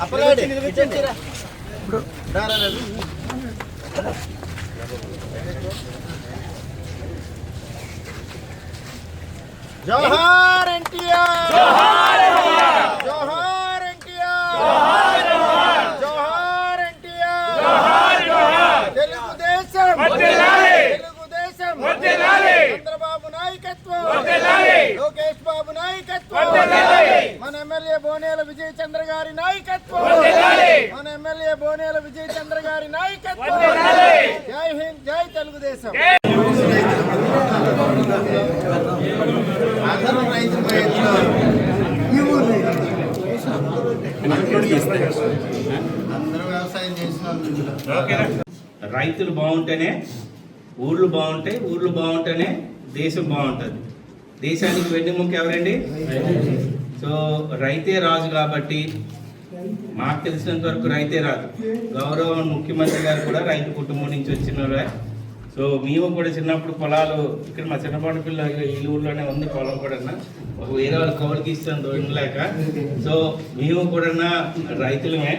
అప్పలాడి రా, రా, రా. జోహార్ ఎన్టీఆర్ జోహార్ ఎన్టీఆర్ జోహార్ ఎన్టీఆర్ తెలుగుదేశం తెలుగుదేశం చంద్రబాబు నాయకత్వం లోకేష్ బాబు నాయకత్వం మన ఎమ్మెల్యే బోనేల విజయ్ చంద్ర గారి నాయకత్వం. మన ఎమ్మెల్యే బోనేల విజయ్ చంద్ర గారి నాయకత్వం. జై హింద్ జై తెలుగుదేశం. రైతులు బాగుంటేనే ఊర్లు బాగుంటాయి ఊర్లు బాగుంటేనే దేశం బాగుంటుంది. దేశానికి వెన్నెముక ఎవరండి? సో రైతే రాజు కాబట్టి మాకు తెలిసినంత వరకు రైతే రాదు. గౌరవ ముఖ్యమంత్రి గారు కూడా రైతు కుటుంబం నుంచి వచ్చిన సో మేము కూడా చిన్నప్పుడు పొలాలు ఇక్కడ మా చిన్నపాటి పిల్ల ఈ ఊళ్ళోనే ఉంది పొలం కూడా ఒక వేరే వాళ్ళు కౌలుకి ఇస్తాం దొరకలేక సో మేము కూడా రైతులమే.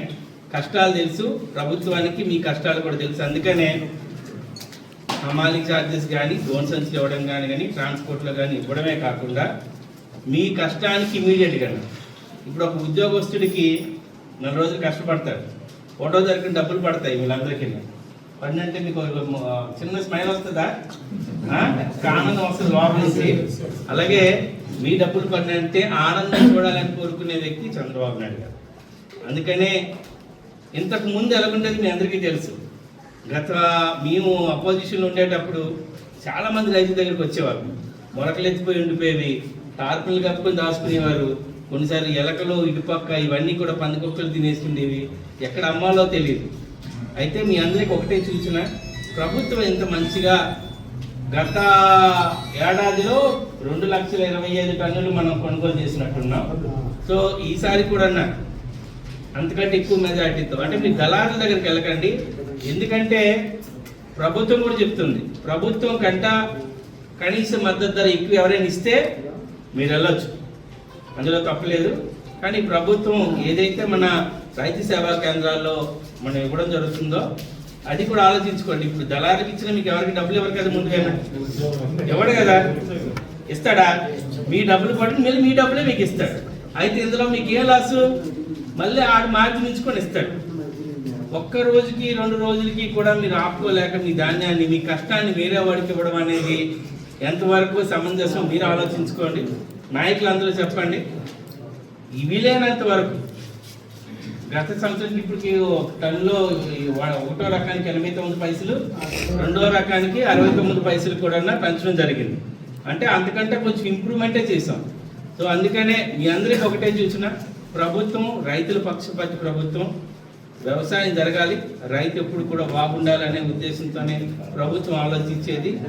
కష్టాలు తెలుసు ప్రభుత్వానికి మీ కష్టాలు కూడా తెలుసు. అందుకనే హమాలి ఛార్జెస్ కానీ గోన్సన్స్ ఇవ్వడం కానీ కానీ ట్రాన్స్పోర్ట్లో కానీ ఇవ్వడమే కాకుండా మీ కష్టానికి ఇమీడియట్గా ఇప్పుడు ఒక ఉద్యోగస్తుడికి నెల రోజులు కష్టపడతాడు. ఫోటో జరిగిన డబ్బులు పడతాయి వీళ్ళందరికీ. పడినంటే మీకు చిన్న స్మైల్ వస్తుందా? ఆనందం వస్తుంది లోపల నుంచి. అలాగే మీ డబ్బులు పడినంటే ఆనందం చూడాలని కోరుకునే వ్యక్తి చంద్రబాబు నాయుడు గారు. అందుకనే ఇంతకు ముందు ఎలాగుండేది మీ అందరికీ తెలుసు. గత మేము అపోజిషన్లో ఉండేటప్పుడు చాలా మంది దగ్గరికి వచ్చేవారు. మొరకలు ఎత్తిపోయి ఉండిపోయేవి. టార్పులు కప్పుకొని దాచుకునేవారు. కొన్నిసార్లు ఎలకలు ఇటుపక్క ఇవన్నీ కూడా పందికొక్కలు తినేస్తుండేవి. ఎక్కడ అమ్మాలో తెలియదు అయితే మీ అందరికి ఒకటే చూసిన ప్రభుత్వం ఎంత మంచిగా గత ఏడాదిలో రెండు లక్షల ఇరవై ఐదు టన్నులు మనం కొనుగోలు చేసినట్టున్నాం. సో ఈసారి కూడా అంతకంటే ఎక్కువ మెజార్టీతో. అంటే మీరు దళారుల దగ్గరికి వెళ్ళకండి. ఎందుకంటే ప్రభుత్వం కూడా చెప్తుంది. ప్రభుత్వం కంట కనీస మద్దతు ధర ఎక్కువ ఎవరైనా ఇస్తే మీరు వెళ్ళొచ్చు. అందులో తప్పలేదు కానీ ప్రభుత్వం ఏదైతే మన రైతు సేవా కేంద్రాల్లో మనం ఇవ్వడం జరుగుతుందో అది కూడా ఆలోచించుకోండి. ఇప్పుడు దళారికి ఇచ్చిన మీకు ఎవరికి డబ్బులు ఎవరు కదా ముందుకైనా ఎవడు కదా? ఇస్తాడా? మీ డబ్బులు పడి మళ్ళీ మీ డబ్బులే మీకు ఇస్తాడు. అయితే ఇందులో మీకు ఏ లాస్? మళ్ళీ ఆడు మార్జిన్ ఇస్తాడు. ఒక్క రోజుకి రెండు రోజులకి కూడా మీరు ఆపుకోలేక మీ ధాన్యాన్ని మీ కష్టాన్ని వేరే వాడికి ఇవ్వడం అనేది ఎంతవరకు సమంజసం మీరు ఆలోచించుకోండి. నాయకులందరూ చెప్పండి. ఇవి వీలైనంత వరకు. గత సంవత్సరం ఇప్పటికి ఒక టన్నులో ఒకటో రకానికి ఎనభై తొమ్మిది పైసలు రెండో రకానికి అరవై తొమ్మిది పైసలు కూడా పెంచడం జరిగింది. అంటే అంతకంటే కొంచెం ఇంప్రూవ్మెంటే చేసాం సో అందుకనే మీ అందరికీ ఒకటే చూసిన ప్రభుత్వం రైతుల పక్షపాతి ప్రభుత్వం వ్యవసాయం జరగాలి. రైతు ఎప్పుడు కూడా బాగుండాలనే ఉద్దేశంతోనే ప్రభుత్వం ఆలోచించేది.